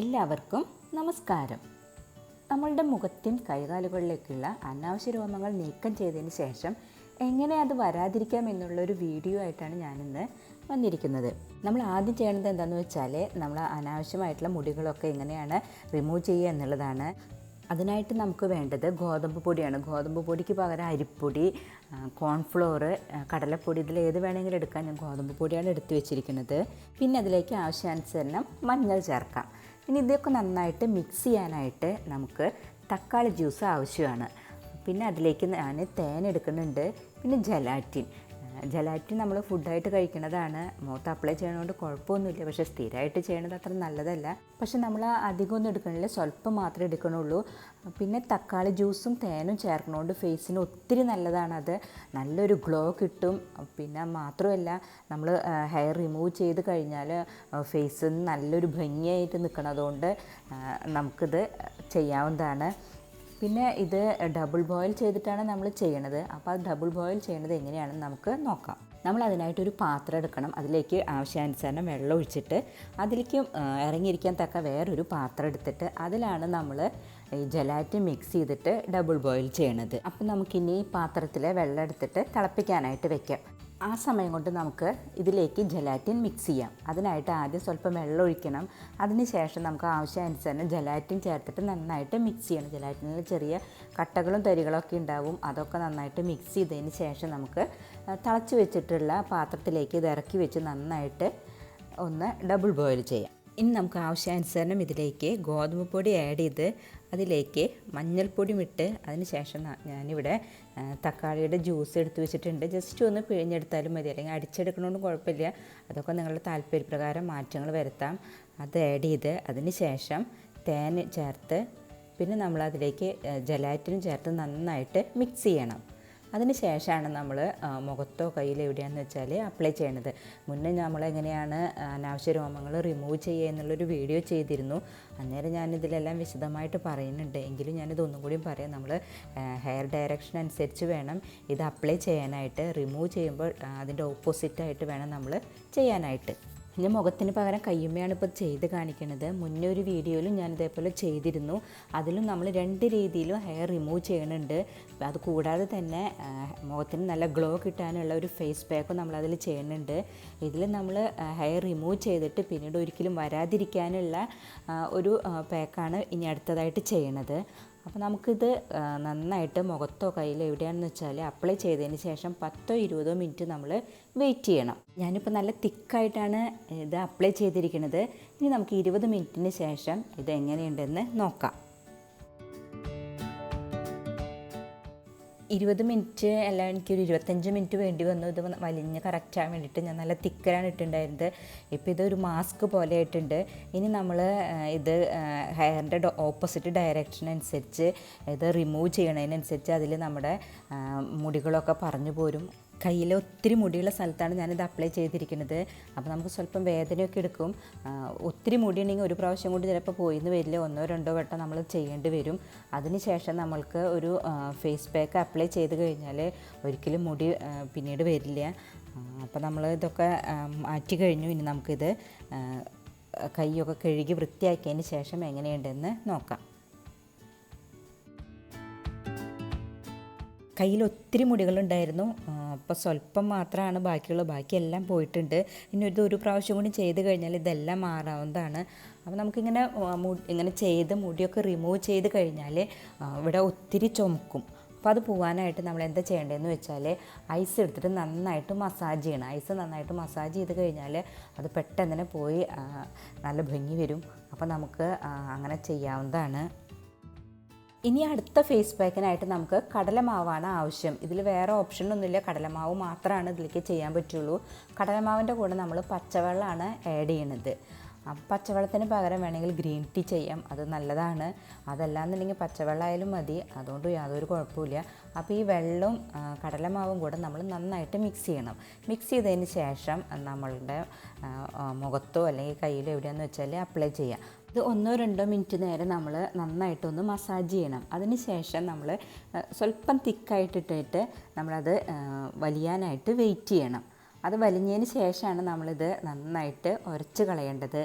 എല്ലാവർക്കും നമസ്കാരം. നമ്മളുടെ മുഖത്തും കൈകാലുകളിലേക്കുള്ള അനാവശ്യ രോമങ്ങൾ നീക്കം ചെയ്തതിന് ശേഷം എങ്ങനെ അത് വരാതിരിക്കാം എന്നുള്ളൊരു വീഡിയോ ആയിട്ടാണ് ഞാനിന്ന് വന്നിരിക്കുന്നത്. നമ്മൾ ആദ്യം ചെയ്യേണ്ടത് എന്താണെന്ന് വെച്ചാൽ നമ്മൾ അനാവശ്യമായിട്ടുള്ള മുടികളൊക്കെ എങ്ങനെയാണ് റിമൂവ് ചെയ്യുക എന്നുള്ളതാണ്. അതിനായിട്ട് നമുക്ക് വേണ്ടത് ഗോതമ്പ് പൊടിയാണ്. ഗോതമ്പ് പൊടിക്ക് പകരം അരിപ്പൊടി കോൺഫ്ലോർ കടലപ്പൊടി ഇതിൽ ഏത് വേണമെങ്കിലും എടുക്കാൻ ഞാൻ ഗോതമ്പ് പൊടിയാണ് എടുത്തു വെച്ചിരിക്കുന്നത്. പിന്നെ അതിലേക്ക് ആവശ്യാനുസരണം മഞ്ഞൾ ചേർക്കാം. ഇനി ഇതൊക്കെ നന്നായിട്ട് മിക്സ് ചെയ്യാനായിട്ട് നമുക്ക് തക്കാളി ജ്യൂസ് ആവശ്യമാണ്. പിന്നെ അതിലേക്ക് ഞാൻ തേൻ എടുക്കുന്നുണ്ട്. പിന്നെ ജലാറ്റിൻ ജലാറ്റിൻ നമ്മൾ ഫുഡായിട്ട് കഴിക്കുന്നതാണ് മുഖത്ത് അപ്ലൈ ചെയ്യണതുകൊണ്ട് കുഴപ്പമൊന്നുമില്ല. പക്ഷേ സ്ഥിരമായിട്ട് ചെയ്യണത് അത്ര നല്ലതല്ല. പക്ഷെ നമ്മൾ അധികം ഒന്നും എടുക്കണില്ല. സ്വല്പം മാത്രമേ എടുക്കണുള്ളൂ. പിന്നെ തക്കാളി ജ്യൂസും തേനും ചേർക്കണതുകൊണ്ട് ഫേസിന് ഒത്തിരി നല്ലതാണത് നല്ലൊരു ഗ്ലോ കിട്ടും. പിന്നെ മാത്രമല്ല നമ്മൾ ഹെയർ റിമൂവ് ചെയ്ത് കഴിഞ്ഞാൽ ഫേസ് നല്ലൊരു ഭംഗിയായിട്ട് നിൽക്കണതുകൊണ്ട് നമുക്കിത് ചെയ്യാവുന്നതാണ്. പിന്നെ ഇത് ഡബിൾ ബോയിൽ ചെയ്തിട്ടാണ് നമ്മൾ ചെയ്യണത്. അപ്പോൾ ഡബിൾ ബോയിൽ ചെയ്യണത് എങ്ങനെയാണെന്ന് നമുക്ക് നോക്കാം. നമ്മൾ അതിനായിട്ടൊരു പാത്രം എടുക്കണം. അതിലേക്ക് ആവശ്യാനുസരണം വെള്ളം ഒഴിച്ചിട്ട് അതിലേക്ക് ഇറങ്ങിയിരിക്കാൻ തക്ക വേറൊരു പാത്രം എടുത്തിട്ട് അതിലാണ് നമ്മൾ ഈ ജലാറ്റിൻ മിക്സ് ചെയ്തിട്ട് ഡബിൾ ബോയിൽ ചെയ്യണത്. അപ്പോൾ നമുക്കിനി ഈ പാത്രത്തിൽ വെള്ളം എടുത്തിട്ട് തിളപ്പിക്കാനായിട്ട് വെക്കാം. ആ സമയം കൊണ്ട് നമുക്ക് ഇതിലേക്ക് ജലാറ്റിൻ മിക്സ് ചെയ്യാം. അതിനായിട്ട് ആദ്യം സ്വല്പം വെള്ളം ഒഴിക്കണം. അതിന് ശേഷം നമുക്ക് ആവശ്യാനുസരണം ജലാറ്റിൻ ചേർത്തിട്ട് നന്നായിട്ട് മിക്സ് ചെയ്യണം. ജലാറ്റിനിൽ ചെറിയ കട്ടകളും തരികളൊക്കെ ഉണ്ടാവും. അതൊക്കെ നന്നായിട്ട് മിക്സ് ചെയ്തതിന് ശേഷം നമുക്ക് തിളച്ച് വെച്ചിട്ടുള്ള പാത്രത്തിലേക്ക് ഇത് ഇറക്കി വെച്ച് നന്നായിട്ട് ഒന്ന് ഡബിൾ ബോയിൽ ചെയ്യാം. ഇനി നമുക്ക് ആവശ്യാനുസരണം ഇതിലേക്ക് ഗോതമ്പ് പൊടി ആഡ് ചെയ്ത് അതിലേക്ക് മഞ്ഞൾപ്പൊടി ഇട്ട് അതിന് ശേഷം ഞാനിവിടെ തക്കാളിയുടെ ജ്യൂസ് എടുത്ത് വെച്ചിട്ടുണ്ട്. ജസ്റ്റ് ഒന്ന് പിഴിഞ്ഞെടുത്താലും മതി. അല്ലെങ്കിൽ അടിച്ചെടുക്കണമെന്നും കുഴപ്പമില്ല. അതൊക്കെ നിങ്ങളുടെ താല്പര്യപ്രകാരം മാറ്റങ്ങൾ വരുത്താം. അത് ആഡ് ചെയ്ത് അതിന് ശേഷം തേൻ ചേർത്ത് പിന്നെ നമ്മൾ അതിലേക്ക് ജലാറ്റിനും ചേർത്ത് നന്നായിട്ട് മിക്സ് ചെയ്യണം. അതിന് ശേഷമാണ് നമ്മൾ മുഖത്തോ കയ്യിലോ എവിടെയാണെന്ന് വെച്ചാൽ അപ്ലൈ ചെയ്യണത്. മുന്നേ നമ്മൾ എങ്ങനെയാണ് അനാവശ്യ രോമങ്ങൾ റിമൂവ് ചെയ്യുക എന്നുള്ളൊരു വീഡിയോ ചെയ്തിരുന്നു. അന്നേരം ഞാനിതിലെല്ലാം വിശദമായിട്ട് പറയുന്നുണ്ട്. എങ്കിലും ഞാനിത് ഒന്നും കൂടിയും പറയാം. നമ്മൾ ഹെയർ ഡയറക്ഷൻ അനുസരിച്ച് വേണം ഇത് അപ്ലൈ ചെയ്യാനായിട്ട്. റിമൂവ് ചെയ്യുമ്പോൾ അതിന്റെ ഓപ്പോസിറ്റായിട്ട് വേണം നമ്മൾ ചെയ്യാനായിട്ട്. ഇനി മുഖത്തിന് പകരം കയ്യുമ്മയാണ് ഇപ്പോൾ ചെയ്ത് കാണിക്കുന്നത് മുന്നേ ഒരു വീഡിയോയിലും ഞാൻ ഇതേപോലെ ചെയ്തിരുന്നു. അതിലും നമ്മൾ രണ്ട് രീതിയിലും ഹെയർ റിമൂവ് ചെയ്യണുണ്ട്. അത് കൂടാതെ തന്നെ മുഖത്തിന് നല്ല ഗ്ലോ കിട്ടാനുള്ള ഒരു ഫേസ് പാക്കും നമ്മൾ അതിൽ ചെയ്യുന്നുണ്ട് ഇതിൽ നമ്മൾ ഹെയർ റിമൂവ് ചെയ്തിട്ട് പിന്നീട് ഒരിക്കലും വരാതിരിക്കാനുള്ള ഒരു പാക്കാണ് ഇനി അടുത്തതായിട്ട് ചെയ്യണത്. അപ്പോൾ നമുക്കിത് നന്നായിട്ട് മുഖത്തോ കയ്യിലോ എവിടെയാണെന്ന് വെച്ചാൽ അപ്ലൈ ചെയ്തതിന് ശേഷം പത്തോ ഇരുപതോ മിനിറ്റ് നമ്മൾ വെയിറ്റ് ചെയ്യണം. ഞാനിപ്പോൾ നല്ല തിക്കായിട്ടാണ് ഇത് അപ്ലൈ ചെയ്തിരിക്കുന്നത് ഇനി നമുക്ക് ഇരുപത് മിനിറ്റിന് ശേഷം ഇത് എങ്ങനെയുണ്ടെന്ന് നോക്കാം. ഇരുപത് മിനിറ്റ് അല്ല എനിക്കൊരു ഇരുപത്തഞ്ച് മിനിറ്റ് വേണ്ടി വന്നു. ഇത് വലിഞ്ഞ് കറക്റ്റ് ആകാൻ വേണ്ടിയിട്ട് ഞാൻ നല്ല തിക്കലാണ് ഇട്ടുണ്ടായിരുന്നത് ഇപ്പോൾ ഇതൊരു മാസ്ക് പോലെ ആയിട്ടുണ്ട്. ഇനി നമ്മൾ ഇത് ഹെയറിന്റെ ഓപ്പോസിറ്റ് ഡയറക്ഷൻ അനുസരിച്ച് ഇത് റിമൂവ് ചെയ്യണതിനനുസരിച്ച് അതിൽ നമ്മുടെ മുടികളൊക്കെ പറഞ്ഞു പോരും. കയ്യിൽ ഒത്തിരി മുടിയുള്ള സ്ഥലത്താണ് ഞാനിത് അപ്ലൈ ചെയ്തിരിക്കുന്നത്. അപ്പോൾ നമുക്ക് സ്വല്പം വേദനയൊക്കെ എടുക്കും. ഒത്തിരി മുടിയുണ്ടെങ്കിൽ ഒരു പ്രാവശ്യം കൊണ്ട് ചിലപ്പോൾ പോയിന്ന് വരില്ല. ഒന്നോ രണ്ടോ വട്ടം നമ്മൾ ചെയ്യേണ്ടി വരും. അതിനുശേഷം നമ്മൾക്ക് ഒരു ഫേസ് പാക്ക് അപ്ലൈ ചെയ്ത് കഴിഞ്ഞാൽ ഒരിക്കലും മുടി പിന്നീട് വരില്ല. അപ്പോൾ നമ്മൾ ഇതൊക്കെ മാറ്റി കഴിഞ്ഞു. ഇനി നമുക്കിത് കൈയൊക്കെ കഴുകി വൃത്തിയാക്കിയതിന് ശേഷം എങ്ങനെയുണ്ടെന്ന് നോക്കാം. കയ്യിൽ ഒത്തിരി മുടികളുണ്ടായിരുന്നു അപ്പോൾ സ്വല്പം മാത്രമാണ് ബാക്കിയുള്ളത് ബാക്കിയെല്ലാം പോയിട്ടുണ്ട്. ഇനി ഇത് ഒരു പ്രാവശ്യം കൂടി ചെയ്ത് കഴിഞ്ഞാൽ ഇതെല്ലാം മാറാവുന്നതാണ്. അപ്പോൾ നമുക്കിങ്ങനെ ഇങ്ങനെ ചെയ്ത് മുടിയൊക്കെ റിമൂവ് ചെയ്ത് കഴിഞ്ഞാൽ ഇവിടെ ഒത്തിരി ചുമക്കും. അപ്പോൾ അത് പോകാനായിട്ട് നമ്മൾ എന്താ ചെയ്യേണ്ടതെന്ന് വെച്ചാൽ ഐസ് എടുത്തിട്ട് നന്നായിട്ട് മസാജ് ചെയ്യണം. ഐസ് നന്നായിട്ട് മസാജ് ചെയ്ത് കഴിഞ്ഞാൽ അത് പെട്ടെന്ന് തന്നെ പോയി നല്ല ഭംഗി വരും. അപ്പോൾ നമുക്ക് അങ്ങനെ ചെയ്യാവുന്നതാണ്. ഇനി അടുത്ത ഫേസ് പാക്കിനായിട്ട് നമുക്ക് കടലമാവാണ് ആവശ്യം. ഇതിൽ വേറെ ഓപ്ഷനൊന്നുമില്ല കടലമാവ് മാത്രമാണ് ഇതിലേക്ക് ചെയ്യാൻ പറ്റുള്ളൂ. കടലമാവിന്റെ കൂടെ നമ്മൾ പച്ചവെള്ളമാണ് ആഡ് ചെയ്യണത്. പച്ചവെള്ളത്തിന് പകരം വേണമെങ്കിൽ ഗ്രീൻ ടീ ചെയ്യാം. അത് നല്ലതാണ്. അതല്ലാന്നുണ്ടെങ്കിൽ പച്ചവെള്ളമായാലും മതി. അതുകൊണ്ട് യാതൊരു കുഴപ്പമില്ല അപ്പോൾ ഈ വെള്ളവും കടലമാവും കൂടെ നമ്മൾ നന്നായിട്ട് മിക്സ് ചെയ്യണം. മിക്സ് ചെയ്തതിന് ശേഷം നമ്മളുടെ മുഖത്തോ അല്ലെങ്കിൽ കയ്യിലോ എവിടെയാണെന്ന് വെച്ചാൽ അപ്ലൈ ചെയ്യാം. ഇത് ഒന്നോ രണ്ടോ മിനിറ്റ് നേരം നമ്മൾ നന്നായിട്ടൊന്ന് മസാജ് ചെയ്യണം. അതിന് ശേഷം നമ്മൾ സ്വല്പം തിക്കായിട്ടിട്ടിട്ട് നമ്മളത് വലിയാനായിട്ട് വെയിറ്റ് ചെയ്യണം. അത് വലിഞ്ഞതിന് ശേഷമാണ് നമ്മളിത് നന്നായിട്ട് ഉരച്ച് കളയേണ്ടത്.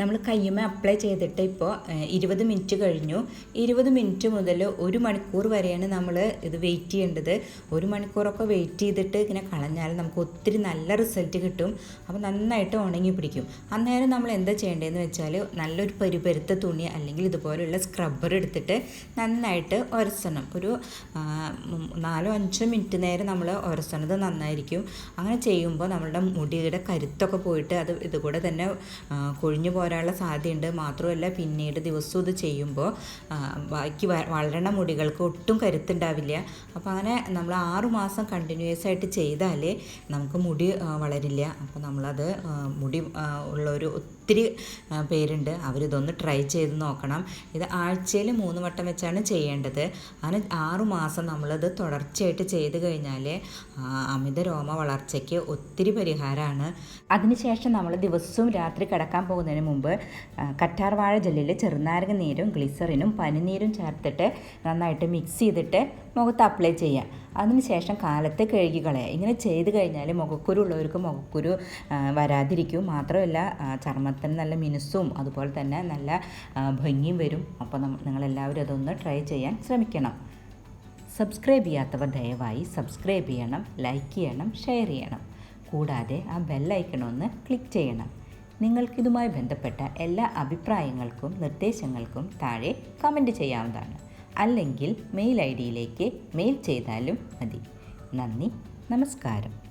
നമ്മൾ കയ്യുമ്മ അപ്ലൈ ചെയ്തിട്ട് ഇപ്പോൾ ഇരുപത് മിനിറ്റ് കഴിഞ്ഞു. ഇരുപത് മിനിറ്റ് മുതൽ ഒരു മണിക്കൂർ വരെയാണ് നമ്മൾ ഇത് വെയിറ്റ് ചെയ്യേണ്ടത്. ഒരു മണിക്കൂറൊക്കെ വെയിറ്റ് ചെയ്തിട്ട് ഇങ്ങനെ കളഞ്ഞാൽ നമുക്ക് ഒത്തിരി നല്ല റിസൾട്ട് കിട്ടും. അപ്പോൾ നന്നായിട്ട് ഉണങ്ങി പിടിക്കും. അന്നേരം നമ്മൾ എന്താ ചെയ്യേണ്ടതെന്ന് വെച്ചാൽ നല്ലൊരു പരിപരുത്ത തുണി അല്ലെങ്കിൽ ഇതുപോലെയുള്ള സ്ക്രബ്ബർ എടുത്തിട്ട് നന്നായിട്ട് ഉരസണം ഒരു നാലോ അഞ്ചോ മിനിറ്റ് നേരം നമ്മൾ ഉരസണത് നന്നായിരിക്കും. അങ്ങനെ ചെയ്യുമ്പോൾ നമ്മളുടെ മുടിയുടെ കരുത്തൊക്കെ പോയിട്ട് അത് ഇതുകൂടെ തന്നെ കൊഴിഞ്ഞു പോരാനുള്ള സാധ്യതയുണ്ട്. മാത്രമല്ല പിന്നീട് ദിവസവും ഇത് ചെയ്യുമ്പോൾ ബാക്കി വളരണ മുടികൾക്ക് ഒട്ടും കരുത്തുണ്ടാവില്ല. അപ്പോൾ അങ്ങനെ നമ്മൾ ആറു മാസം കണ്ടിന്യൂസ് ആയിട്ട് ചെയ്താലേ നമുക്ക് മുടി വളരില്ല. അപ്പോൾ നമ്മളത് മുടി ഉള്ളൊരു ഒത്തിരി പേരുണ്ട്. അവരിതൊന്ന് ട്രൈ ചെയ്ത് നോക്കണം. ഇത് ആഴ്ചയിൽ മൂന്ന് വട്ടം വെച്ചാണ് ചെയ്യേണ്ടത്. അങ്ങനെ ആറുമാസം നമ്മളത് തുടർച്ചയായിട്ട് ചെയ്ത് കഴിഞ്ഞാൽ അമിത രോമ വളർച്ചയ്ക്ക് ഒത്തിരി പരിഹാരമാണ് അതിനുശേഷം നമ്മൾ ദിവസവും രാത്രി കിടക്കാൻ പോകുന്നതിന് മുമ്പ് കറ്റാർവാഴ ജെല്ലിൽ ചെറുനാരങ്ങ നീരും ഗ്ലിസറിനും പനിനീരും ചേർത്തിട്ട് നന്നായിട്ട് മിക്സ് ചെയ്തിട്ട് മുഖത്ത് അപ്ലൈ ചെയ്യുക അതിനുശേഷം കാലത്ത് കഴുകി കളയുക ഇങ്ങനെ ചെയ്ത് കഴിഞ്ഞാൽ മുഖക്കുരു ഉള്ളവർക്ക് മുഖക്കുരു വരാതിരിക്കും. മാത്രമല്ല ചർമ്മത്തിന് നല്ല മിനുസും അതുപോലെ തന്നെ നല്ല ഭംഗിയും വരും. അപ്പോൾ നിങ്ങളെല്ലാവരും അതൊന്ന് ട്രൈ ചെയ്യാൻ ശ്രമിക്കണം. സബ്സ്ക്രൈബ് ചെയ്യാത്തവർ ദയവായി സബ്സ്ക്രൈബ് ചെയ്യണം ലൈക്ക് ചെയ്യണം ഷെയർ ചെയ്യണം. കൂടാതെ ആ ബെല്ലൈക്കണൊന്ന് ക്ലിക്ക് ചെയ്യണം. നിങ്ങൾക്കിതുമായി ബന്ധപ്പെട്ട എല്ലാ അഭിപ്രായങ്ങൾക്കും നിർദ്ദേശങ്ങൾക്കും താഴെ കമന്റ് ചെയ്യാവുന്നതാണ്. അല്ലെങ്കിൽ മെയിൽ ഐ ഡിയിലേക്ക് മെയിൽ ചെയ്താലും മതി. നന്ദി. നമസ്കാരം.